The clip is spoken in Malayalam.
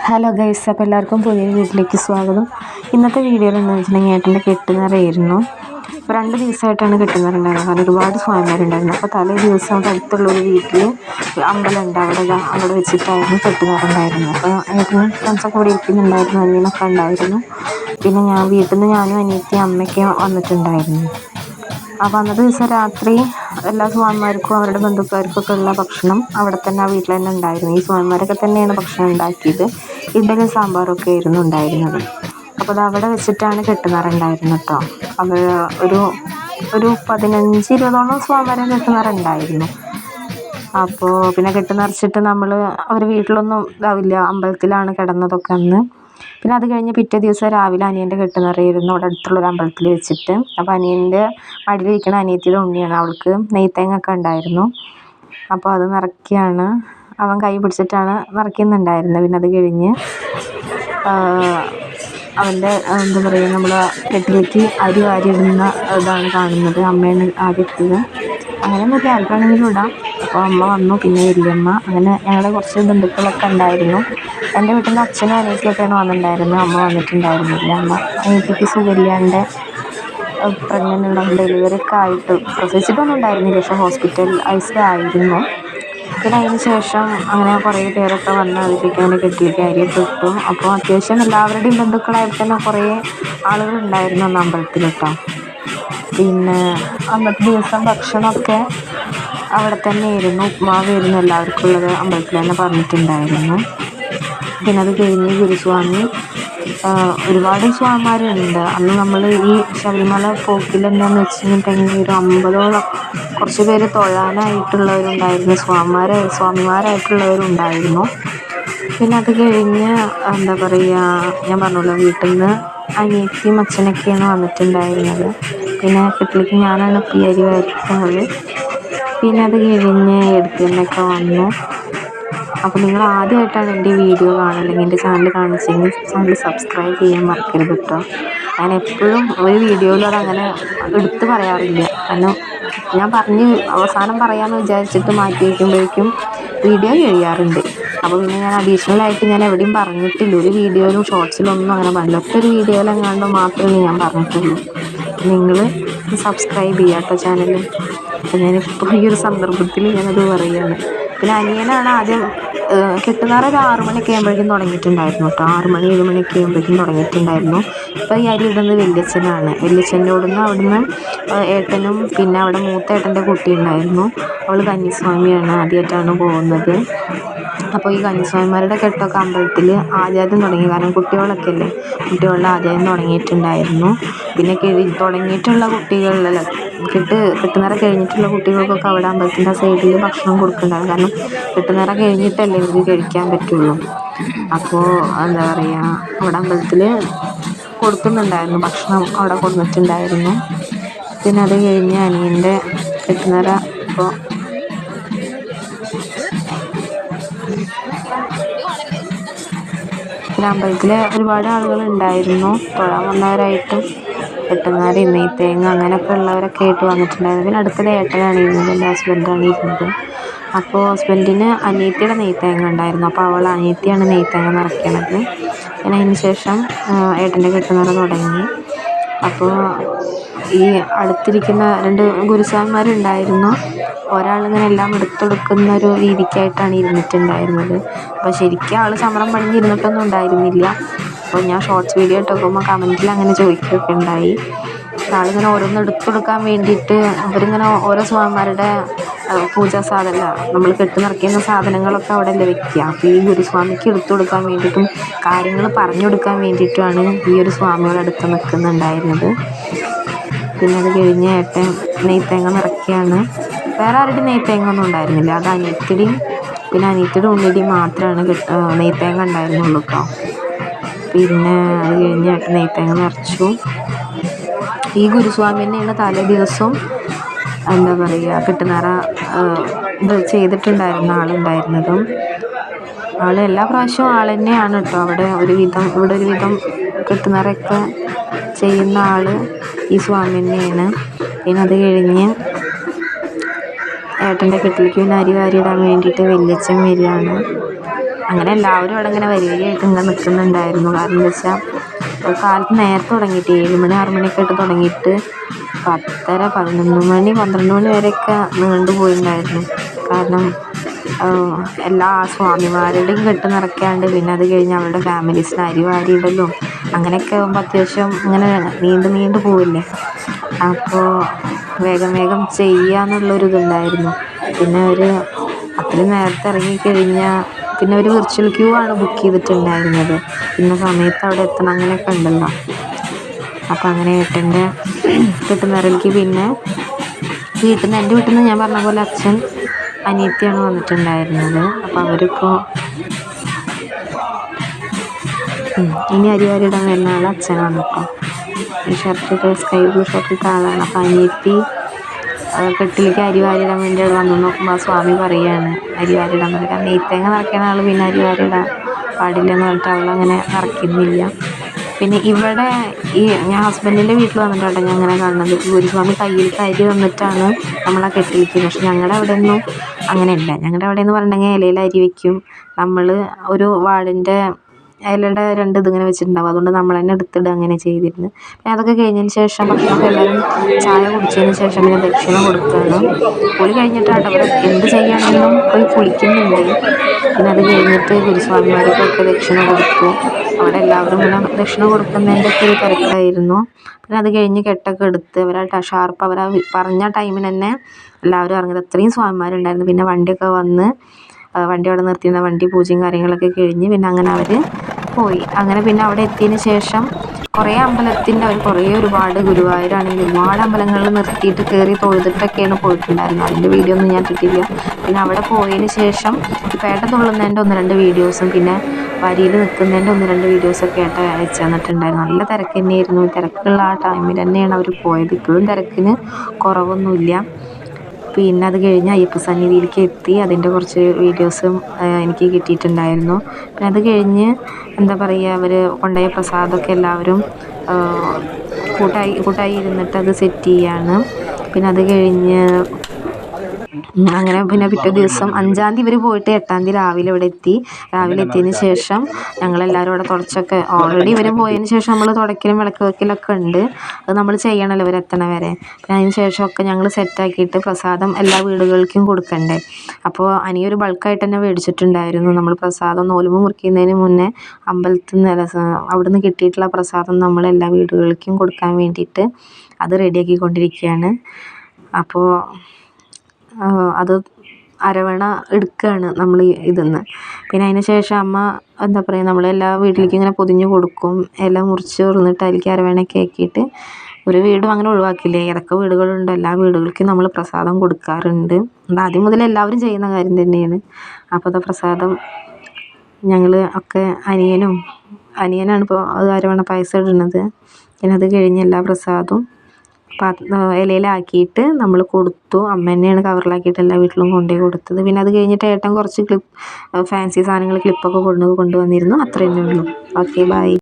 ഹലോ ഗൈസ് അപ്പോൾ എല്ലാവർക്കും പുതിയ വീട്ടിലേക്ക് സ്വാഗതം. ഇന്നത്തെ വീഡിയോയിൽ എന്ന് വെച്ചിട്ടുണ്ടെങ്കിൽ ഏട്ടന്റെ കെട്ടുനിറയായിരുന്നു. അപ്പോൾ രണ്ട് ദിവസമായിട്ടാണ് കെട്ടുന്നറുണ്ടായിരുന്നത് കാരണം ഒരുപാട് സ്വാമിമാരുണ്ടായിരുന്നു. അപ്പോൾ തലേ ദിവസം അവിടെ അടുത്തുള്ള ഒരു വീട്ടിൽ അമ്പലമുണ്ട്. അവിടെ അവിടെ വെച്ചിട്ടായിരുന്നു കെട്ടുന്നറുണ്ടായിരുന്നു അപ്പോൾ ഏട്ടനും ഫ്രണ്ട്സൊക്കെ ഇവിടെ ഇരിക്കുന്നുണ്ടായിരുന്നു അനിയനൊക്കെ ഉണ്ടായിരുന്നു. പിന്നെ ഞാൻ വീട്ടിൽ നിന്ന് ഞാനും അനിയത്തിയും അമ്മയ്ക്കും വന്നിട്ടുണ്ടായിരുന്നു. അപ്പോൾ അന്നത്തെ ദിവസം രാത്രി എല്ലാ സ്വാമിമാർക്കും അവരുടെ ബന്ധുക്കാർക്കൊക്കെ ഉള്ള ഭക്ഷണം അവിടെ തന്നെ ആ വീട്ടിൽ തന്നെ ഉണ്ടായിരുന്നു. ഈ സ്വാമിമാരൊക്കെ തന്നെയാണ് ഭക്ഷണം ഉണ്ടാക്കിയത്. ഇഡലി സാമ്പാറൊക്കെ ആയിരുന്നു ഉണ്ടായിരുന്നത്. അപ്പോൾ അത് അവിടെ വെച്ചിട്ടാണ് കെട്ടുന്നറുണ്ടായിരുന്നു കേട്ടോ. അവർ ഒരു ഒരു പതിനഞ്ച് ഇരുപതോളം സ്വാമിമാരെ കെട്ടുന്നറുണ്ടായിരുന്നു അപ്പോൾ പിന്നെ കെട്ടുനിറച്ചിട്ട് നമ്മൾ അവർ വീട്ടിലൊന്നും ഇതാവില്ല. അമ്പലത്തിലാണ് കിടന്നതൊക്കെ അന്ന്. പിന്നെ അത് കഴിഞ്ഞ് പിറ്റേ ദിവസം രാവിലെ അനിയന്റെ കെട്ട് നിറയായിരുന്നു അവിടെ അടുത്തുള്ളൊരു അമ്പലത്തിൽ വെച്ചിട്ട്. അപ്പോൾ അനിയന്റെ മടിയിലിരിക്കുന്ന അനിയത്തിയുടെ ഉണ്ണിയാണ്. അവൾക്ക് നെയ്ത്തേങ്ങൊക്കെ ഉണ്ടായിരുന്നു. അപ്പോൾ അത് നിറയ്ക്കുകയാണ്. അവൻ കൈ പിടിച്ചിട്ടാണ് നിറയ്ക്കുന്നുണ്ടായിരുന്നത്. പിന്നെ അത് കഴിഞ്ഞ് അവന്റെ എന്താ പറയുക നമ്മൾ കെട്ടിലേക്ക് അരി വാരി ഇടുന്ന ഇതാണ് കാണുന്നത്. അമ്മയാണ് ആദ്യം ഇട്ടത് നോക്കി ആർക്കാണെങ്കിലും ഇടാം. അപ്പോൾ അമ്മ വന്നു പിന്നെ വല്യമ്മ. അങ്ങനെ ഞങ്ങളുടെ കുറച്ച് ബന്ധുക്കളൊക്കെ ഉണ്ടായിരുന്നു. എന്റെ വീട്ടിൽ നിന്ന് അച്ഛനും അനിയത്തിയൊക്കെയാണ് വന്നിട്ടുണ്ടായിരുന്നത് അമ്മ വന്നിട്ടുണ്ടായിരുന്നില്ല അമ്മ അനിയത്തിക്ക് സുഖമില്ലാണ്ട് പ്രഗ്നന്റ് ഉണ്ടാകും ഡെലിവറി ഒക്കെ ആയിട്ട് പ്രസവിച്ചിട്ടൊന്നും ഉണ്ടായിരുന്നില്ല. പക്ഷേ ഹോസ്പിറ്റൽ ഐസിലായിരുന്നു പിന്നെ അതിന് ശേഷം അങ്ങനെ കുറേ പേരൊക്കെ വന്ന് അതിലേക്ക് അങ്ങനെ കെട്ടിലേക്ക് അരിയൊക്കെ അപ്പോൾ അത്യാവശ്യം എല്ലാവരുടെയും ബന്ധുക്കളായിട്ട് തന്നെ കുറേ ആളുകളുണ്ടായിരുന്നു അന്ന് അമ്പലത്തിൽ കേട്ടോ. പിന്നെ അന്നത്തെ ദിവസം ഭക്ഷണമൊക്കെ അവിടെ തന്നെയായിരുന്നു ഉപ്മാവായിരുന്നു എല്ലാവർക്കും ഉള്ളത്. അമ്പലത്തിൽ തന്നെ പറഞ്ഞിട്ടുണ്ടായിരുന്നു. പിന്നെ അത് കഴിഞ്ഞ് ഗുരുസ്വാമി ഒരുപാട് സ്വാമിമാരുണ്ട്. അന്ന് നമ്മൾ ഈ ശബരിമല പോക്കിൽ എന്താണെന്ന് വെച്ചിട്ടുണ്ടെങ്കിൽ ഒരു അമ്പതോളം കുറച്ച് പേര് തൊഴാനായിട്ടുള്ളവരുണ്ടായിരുന്നു. സ്വാമിമാരെ സ്വാമിമാരായിട്ടുള്ളവരുണ്ടായിരുന്നു. പിന്നെ അത് കഴിഞ്ഞ് എന്താ പറയുക ഞാൻ പറഞ്ഞല്ലോ വീട്ടിൽ നിന്ന് അനിയത്തിയും അച്ഛനൊക്കെയാണ് വന്നിട്ടുണ്ടായിരുന്നത്. പിന്നെ കെട്ടിലേക്ക് ഞാനാണ് പി അരി വരുത്തുന്നത് പിന്നെ അത് കഴിഞ്ഞ് എടുക്കുന്നൊക്കെ വന്നു. അപ്പോൾ നിങ്ങൾ ആദ്യമായിട്ടാണ് എന്റെ വീഡിയോ കാണുന്നെങ്കിൽ എന്റെ ചാനൽ കാണിച്ചെങ്കിൽ ചാനൽ സബ്സ്ക്രൈബ് ചെയ്യാൻ മറക്കരുത് കേട്ടോ. ഞാൻ എപ്പോഴും ഒരു വീഡിയോയിലും അതങ്ങനെ എടുത്തു പറയാറില്ല. കാരണം ഞാൻ പറഞ്ഞ് അവസാനം പറയാമെന്ന് വിചാരിച്ചിട്ട് മാറ്റി വയ്ക്കുമ്പോഴേക്കും വീഡിയോ കഴിയാറുണ്ട്. അപ്പോൾ പിന്നെ ഞാൻ അഡീഷണൽ ആയിട്ട് ഞാൻ എവിടെയും പറഞ്ഞിട്ടില്ല. ഒരു വീഡിയോയിലും ഷോർട്സിലൊന്നും അങ്ങനെ പറഞ്ഞില്ല ഒറ്റ ഒരു മാത്രമേ ഞാൻ പറഞ്ഞിട്ടുള്ളൂ. നിങ്ങൾ സബ്സ്ക്രൈബ് ചെയ്യാട്ടോ കേട്ടോ ചാനൽ ഞാനിപ്പോൾ ഈ ഒരു സന്ദർഭത്തിൽ ഞാനത് പറയുകയാണ്. പിന്നെ അനിയനാണ് ആദ്യം കെട്ടുനാറ ഒരു ആറ് മണിയൊക്കെ ആകുമ്പോഴേക്കും തുടങ്ങിയിട്ടുണ്ടായിരുന്നു കേട്ടോ. ആറ് മണി ഏഴ് മണിയൊക്കെ ആകുമ്പോഴേക്കും തുടങ്ങിയിട്ടുണ്ടായിരുന്നു. ഇപ്പോൾ ഈ അരി ഇടുന്നത് വല്യച്ഛനാണ്. വല്യച്ഛനോടുന്ന് അവിടുന്ന് ഏട്ടനും പിന്നെ അവിടെ മൂത്ത ഏട്ടന്റെ കുട്ടി ഉണ്ടായിരുന്നു അവൾ കന്നിസ്വാമിയാണ് ആദ്യമായിട്ടാണ് പോകുന്നത്. അപ്പോൾ ഈ കന്യാസ്വാമിമാരുടെ കെട്ടൊക്കെ അമ്പലത്തിൽ ആചാരം തുടങ്ങി. കാരണം കുട്ടികളൊക്കെ അല്ലേ കുട്ടികളുടെ ആദ്യം തുടങ്ങിയിട്ടുണ്ടായിരുന്നു. പിന്നെ കിഴി തുടങ്ങിയിട്ടുള്ള കുട്ടികളിൽ കെട്ട് കെട്ടുനിറ കഴിഞ്ഞിട്ടുള്ള കുട്ടികൾക്കൊക്കെ അവിടെ അമ്പലത്തിന്റെ സൈഡിൽ ഭക്ഷണം കൊടുക്കുന്നുണ്ടാകും കാരണം കെട്ടുനിറ കഴിഞ്ഞിട്ടല്ലേ ഇവർക്ക് കഴിക്കാൻ പറ്റുള്ളൂ. അപ്പോൾ എന്താ പറയുക അവിടെ അമ്പലത്തിൽ കൊടുക്കുന്നുണ്ടായിരുന്നു. ഭക്ഷണം അവിടെ കൊടുത്തിട്ടുണ്ടായിരുന്നു പിന്നെ അത് കഴിഞ്ഞ് അനിയന്റെ കെട്ടുനിറ ഇപ്പോൾ പിന്നെ അമ്പലത്തിൽ ഒരുപാട് ആളുകൾ ഉണ്ടായിരുന്നു തൊഴാൻ വന്നവരായിട്ടും കെട്ടുനാരി നെയ്ത്തേങ്ങ അങ്ങനെയൊക്കെ ഉള്ളവരൊക്കെ ആയിട്ട് വന്നിട്ടുണ്ടായിരുന്നു. പിന്നെ അടുത്തത് ഏട്ടനാണ് ഇരുന്നത് എന്റെ ഹസ്ബൻഡാണ് ഇരുന്നത്. അപ്പോൾ ഹസ്ബൻഡിന് അനിയത്തിയുടെ നെയ്ത്തേങ്ങ ഉണ്ടായിരുന്നു. അപ്പോൾ അവൾ അനിയത്തിയാണ് നെയ്ത്തേങ്ങ നിറയ്ക്കണത്. പിന്നെ അതിന് ശേഷം ഏട്ടന്റെ കെട്ടുനിറ തുടങ്ങി. അപ്പോൾ ഈ അടുത്തിരിക്കുന്ന രണ്ട് ഗുരുസ്വാമിമാരുണ്ടായിരുന്നു. ഒരാളിങ്ങനെ എല്ലാം എടുത്തെടുക്കുന്ന ഒരു രീതിക്കായിട്ടാണ് ഇരുന്നിട്ടുണ്ടായിരുന്നത്. അപ്പോൾ ശരിക്കും ആൾ സമരം പണിഞ്ഞിരുന്നിട്ടൊന്നും ഉണ്ടായിരുന്നില്ല. അപ്പോൾ ഞാൻ ഷോർട്സ് വീഡിയോ ഇട്ട് നോക്കുമ്പോൾ കമന്റിൽ അങ്ങനെ ചോദിക്കുകയൊക്കെ ഉണ്ടായി. ആളിങ്ങനെ ഓരോന്ന് എടുത്തെടുക്കാൻ വേണ്ടിയിട്ട് അവരിങ്ങനെ ഓരോ സ്വാമിമാരുടെ പൂജാ സാധന നമ്മൾ കെട്ടിനിറക്കുന്ന സാധനങ്ങളൊക്കെ അവിടെ അല്ലേ വെക്കുക. അപ്പോൾ ഈ ഗുരുസ്വാമിക്ക് എടുത്തു കൊടുക്കാൻ വേണ്ടിയിട്ടും കാര്യങ്ങൾ പറഞ്ഞു കൊടുക്കാൻ വേണ്ടിയിട്ടുമാണ് ഈ ഒരു സ്വാമികൾ അടുത്ത് നിൽക്കുന്നുണ്ടായിരുന്നത്. പിന്നെ കഴിഞ്ഞ ഏട്ടൻ നെയ്ത്തേങ്ങ നിറയ്ക്കുകയാണ്. വേറെ ആരുടെയും നെയ്ത്തേങ്ങ ഒന്നും ഉണ്ടായിരുന്നില്ല. അത് അനിയത്തിയുടെയും പിന്നെ അനിയത്തിയുടെ ഉണ്ണിയുടെയും മാത്രമാണ് നെയ്ത്തേങ്ങ ഉണ്ടായിരുന്നുള്ളൂ കേട്ടോ പിന്നെ അത് കഴിഞ്ഞ് ഏട്ടൻ നെയ്ത്തേങ്ങ നിറച്ചു. ഈ ഗുരുസ്വാമി തന്നെയാണ് തലേ ദിവസം എന്താ പറയുക കിട്ടുന്നറ ചെയ്തിട്ടുണ്ടായിരുന്ന ആളുണ്ടായിരുന്നതും. ആൾ എല്ലാ പ്രാവശ്യവും ആൾ തന്നെയാണ് കേട്ടോ അവിടെ ഒരു വിധം ഇവിടെ ഒരു വിധം കെട്ടുനിറയൊക്കെ ചെയ്യുന്ന ആൾ ഈ സ്വാമി തന്നെയാണ് പിന്നെ അത് കഴിഞ്ഞ് ഏട്ടന്റെ കെട്ടിലേക്ക് പിന്നെ അരി വാരിയിടാൻ വേണ്ടിയിട്ട് വല്യച്ഛൻ വരികയാണ്. അങ്ങനെ എല്ലാവരും അവിടെ ഇങ്ങനെ വരി വരിയായിട്ട് ഇങ്ങനെ നിൽക്കുന്നുണ്ടായിരുന്നു. കാരണം എന്താ വെച്ചാൽ കാലത്ത് നേരത്തെ തുടങ്ങിയിട്ട് ഏഴ് മണി ആറ് മണിയൊക്കെ ആയിട്ട് തുടങ്ങിയിട്ട് പത്തര പതിനൊന്ന് മണി പന്ത്രണ്ട് മണി വരെയൊക്കെ നീണ്ടു പോയിട്ടുണ്ടായിരുന്നു. കാരണം എല്ലാ സ്വാമിമാരുടെയും കെട്ട് നിറയ്ക്കാണ്ട് പിന്നെ അത് കഴിഞ്ഞ് അവരുടെ ഫാമിലീസിന് അരി വാരിയിടലും അങ്ങനെയൊക്കെ ആകുമ്പോൾ അത്യാവശ്യം ഇങ്ങനെ നീണ്ടു നീണ്ടു പോവില്ലേ? അപ്പോൾ വേഗം വേഗം ചെയ്യുക എന്നുള്ളൊരു ഇതുണ്ടായിരുന്നു. പിന്നെ ഒരു അത്രയും നേരത്തെ ഇറങ്ങിക്കഴിഞ്ഞാൽ പിന്നെ ഒരു വിർച്വൽ ക്യൂ ആണ് ബുക്ക് ചെയ്തിട്ടുണ്ടായിരുന്നത്. ഇന്ന സമയത്ത് അവിടെ എത്തണം അങ്ങനെയൊക്കെ ഉണ്ടല്ലോ. അപ്പോൾ അങ്ങനെ ഏട്ടന്റെ കെട്ടുനിറയിലേക്ക് പിന്നെ വീട്ടിൽ നിന്ന് എന്റെ വീട്ടിൽ നിന്ന് ഞാൻ പറഞ്ഞ പോലെ അച്ഛൻ അനിയത്തിയാണ് വന്നിട്ടുണ്ടായിരുന്നത്. അപ്പോൾ അവരിപ്പോൾ ഇനി അരി വാരിയിടാൻ വരുന്ന ആൾ അച്ഛനാണ് കേട്ടോ ഈ ഷർട്ടിട്ട് സ്കൈ ബ്ലൂ ഷർട്ടിട്ട ആളാണ്. അപ്പം അനിയത്തി കെട്ടിലേക്ക് അരി വാരിയിടാൻ വേണ്ടി വന്നു നോക്കുമ്പോൾ സ്വാമി പറയുകയാണ് അരി വാരിയിടാൻ പറഞ്ഞു കാരണം നെയ്ത്തേങ്ങ നിറയ്ക്കുന്ന ആൾ പിന്നെ അരി വാരിയിടാൻ പാടില്ലെന്ന് പറഞ്ഞിട്ട് അവളങ്ങനെ നിറയ്ക്കുന്നില്ല. പിന്നെ ഇവിടെ ഈ ഞാൻ ഹസ്ബൻഡിന്റെ വീട്ടിൽ വന്നിട്ടാണ് ഞാൻ അങ്ങനെ കാണുന്നത്. ഗുരുസ്വാമി കയ്യിൽ കയറി വന്നിട്ടാണ് നമ്മൾ ആ കെട്ടിയിരിക്കുന്നത് പക്ഷെ ഞങ്ങളുടെ അവിടെ ഒന്നും അങ്ങനെയല്ല. ഞങ്ങളുടെ അവിടെ എന്ന് പറഞ്ഞിട്ടുണ്ടെങ്കിൽ ഇലയിൽ അരി വെക്കും. നമ്മൾ ഒരു വാടിന്റെ ഇലയുടെ രണ്ട് ഇതിങ്ങനെ വെച്ചിട്ടുണ്ടാവും. അതുകൊണ്ട് നമ്മൾ തന്നെ എടുത്തിടുക അങ്ങനെ ചെയ്തിരുന്നു. പിന്നെ അതൊക്കെ കഴിഞ്ഞതിന് ശേഷം ഭക്ഷണമൊക്കെ എല്ലാവരും ചായ കുടിച്ചതിന് ശേഷം പിന്നെ ദക്ഷിണ കൊടുക്കുകയാണ്. കുളി കഴിഞ്ഞിട്ടാണ് അവർ എന്ത് ചെയ്യുകയാണെങ്കിലും പോയി കുളിക്കുന്നുണ്ട്. പിന്നെ അത് കഴിഞ്ഞിട്ട് ഗുരുസ്വാമിമാർക്കൊക്കെ ദക്ഷിണ കൊടുത്തു. അവിടെ എല്ലാവരും ഇങ്ങനെ ദക്ഷിണ കൊടുക്കുന്നതിന്റെ ഒക്കെ ഒരു തിരക്കായിരുന്നു. പിന്നെ അത് കഴിഞ്ഞ് കെട്ടൊക്കെ എടുത്ത് അവരാ ഷാർപ്പ് അവരാ പറഞ്ഞ ടൈമിന് തന്നെ എല്ലാവരും ഇറങ്ങിയത്. അത്രയും സ്വാമിമാരുണ്ടായിരുന്നു. പിന്നെ വണ്ടിയൊക്കെ വന്ന് വണ്ടി അവിടെ നിർത്തിയിരുന്ന വണ്ടി പൂജയും കാര്യങ്ങളൊക്കെ കഴിഞ്ഞ് പിന്നെ അങ്ങനെ അവർ പോയി. അങ്ങനെ പിന്നെ അവിടെ എത്തിയതിന് ശേഷം കുറേ അമ്പലത്തിന്റെ അവർ കുറേ ഒരുപാട് ഗുരുവായൂരാണെങ്കിൽ ഒരുപാട് അമ്പലങ്ങളിൽ നിർത്തിയിട്ട് കയറി തൊഴുതിട്ടൊക്കെയാണ് പോയിട്ടുണ്ടായിരുന്നത്. അതിന്റെ വീഡിയോ ഒന്നും ഞാൻ ഇട്ടിട്ടില്ല. പിന്നെ അവിടെ പോയതിന് ശേഷം പേട്ട തുള്ളുന്നതിന്റെ ഒന്ന് രണ്ട് വീഡിയോസും പിന്നെ വരിയിൽ നിൽക്കുന്നതിന്റെ ഒന്ന് രണ്ട് വീഡിയോസൊക്കെ ആയിട്ട് അയച്ചു തന്നിട്ടുണ്ടായിരുന്നു. നല്ല തിരക്ക് തന്നെയായിരുന്നു. തിരക്കുള്ള ആ ടൈമിൽ തന്നെയാണ് അവർ പോയത്. ഇപ്പോഴും തിരക്കിന് കുറവൊന്നുമില്ല. പിന്നെ അത് കഴിഞ്ഞ് അയ്യപ്പ സന്നിധിയിലേക്ക് എത്തി. അതിന്റെ കുറച്ച് വീഡിയോസും എനിക്ക് കിട്ടിയിട്ടുണ്ടായിരുന്നു. പിന്നെ അത് കഴിഞ്ഞ് എന്താ പറയുക അവർ കൊണ്ടുപോയ പ്രസാദമൊക്കെ എല്ലാവരും കൂട്ടായി കൂട്ടായി ഇരുന്നിട്ട് അത് സെറ്റ് ചെയ്യുകയാണ് പിന്നെ അത് കഴിഞ്ഞ് അങ്ങനെ പിന്നെ പിറ്റേ ദിവസം അഞ്ചാം തീയതി ഇവർ പോയിട്ട് എട്ടാം തീയതി രാവിലെ ഇവിടെ എത്തി. രാവിലെ എത്തിയതിന് ശേഷം ഞങ്ങളെല്ലാവരും അവിടെ തുടച്ചൊക്കെ ഓൾറെഡി ഇവർ പോയതിന് ശേഷം നമ്മൾ തുടയ്ക്കലും വിളക്ക് വെക്കലൊക്കെ ഉണ്ട്. അത് നമ്മൾ ചെയ്യണമല്ലോ ഇവർ എത്തണ വരെ. പിന്നെ അതിന് ശേഷമൊക്കെ ഞങ്ങൾ സെറ്റാക്കിയിട്ട് പ്രസാദം എല്ലാ വീടുകൾക്കും കൊടുക്കണ്ടേ. അപ്പോൾ അനിയൊരു ബൾക്കായിട്ട് തന്നെ മേടിച്ചിട്ടുണ്ടായിരുന്നു. നമ്മൾ പ്രസാദം നോലുമ്പ് മുറിക്കുന്നതിന് മുന്നേ അമ്പലത്തിൽ നിന്ന് അവിടെ നിന്ന് കിട്ടിയിട്ടുള്ള പ്രസാദം നമ്മൾ എല്ലാ വീടുകൾക്കും കൊടുക്കാൻ വേണ്ടിയിട്ട് അത് റെഡിയാക്കിക്കൊണ്ടിരിക്കുകയാണ് അപ്പോൾ അത് അരവണ എടുക്കുകയാണ് നമ്മൾ ഇതിൽ പിന്നെ അതിന് ശേഷം അമ്മ എന്താ പറയുക നമ്മളെല്ലാ വീട്ടിലേക്കും ഇങ്ങനെ പൊതിഞ്ഞ് കൊടുക്കും. ഇല മുറിച്ച് അതിലേക്ക് അരവണയൊക്കെ ആക്കിയിട്ട് ഒരു വീടും അങ്ങനെ ഒഴിവാക്കില്ല? ഏതൊക്കെ വീടുകളുണ്ടോ? എല്ലാ വീടുകൾക്കും നമ്മൾ പ്രസാദം കൊടുക്കാറുണ്ട്. അത് ആദ്യം മുതൽ എല്ലാവരും ചെയ്യുന്ന കാര്യം തന്നെയാണ്. അപ്പോൾ അത് പ്രസാദം ഞങ്ങൾ ഒക്കെ അനിയനും അനിയനാണ് ഇപ്പോൾ അത് അരവണ പായസം ഇടുന്നത്. പിന്നെ അത് കഴിഞ്ഞ് എല്ലാ പ്രസാദവും ഇലയിലാക്കിയിട്ട് നമ്മൾ കൊടുത്തു. അമ്മ തന്നെയാണ് കവറിലാക്കിയിട്ട് എല്ലാ വീട്ടിലും കൊണ്ടുപോയി കൊടുത്തത്. പിന്നെ അത് കഴിഞ്ഞിട്ട് ഏട്ടൻ കുറച്ച് ക്ലിപ്പ് ഫാൻസി സാധനങ്ങൾ ക്ലിപ്പൊക്കെ കൊണ്ട് കൊണ്ടുവന്നിരുന്നു. അത്രയേ ഉള്ളൂ. Okay bye